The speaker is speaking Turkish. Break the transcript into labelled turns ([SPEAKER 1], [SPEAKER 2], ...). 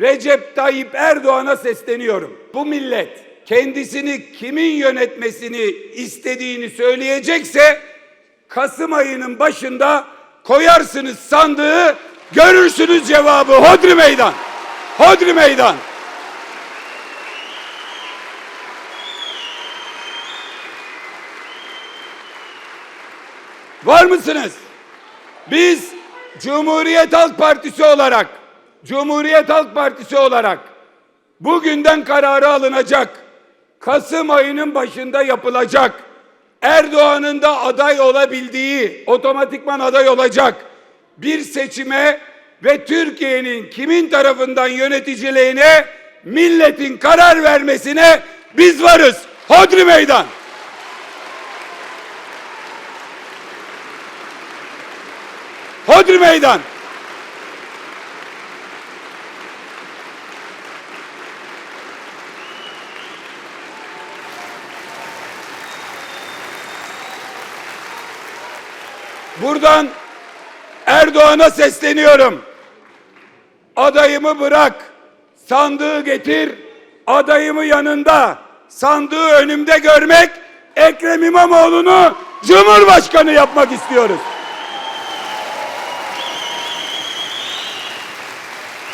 [SPEAKER 1] Recep Tayyip Erdoğan'a sesleniyorum. Bu millet kendisini kimin yönetmesini istediğini söyleyecekse Kasım ayının başında koyarsınız sandığı görürsünüz cevabı. Hodri meydan. Hodri meydan. Var mısınız? Biz Cumhuriyet Halk Partisi olarak Cumhuriyet Halk Partisi olarak bugünden kararı alınacak. Kasım ayının başında yapılacak. Erdoğan'ın da aday olabildiği, otomatikman aday olacak bir seçime ve Türkiye'nin kimin tarafından yöneticiliğine milletin karar vermesine biz varız. Hodri meydan. Hodri meydan. Buradan Erdoğan'a sesleniyorum. Adayımı bırak. Sandığı getir. Adayımı yanında. Sandığı önümde görmek Ekrem İmamoğlu'nu Cumhurbaşkanı yapmak istiyoruz.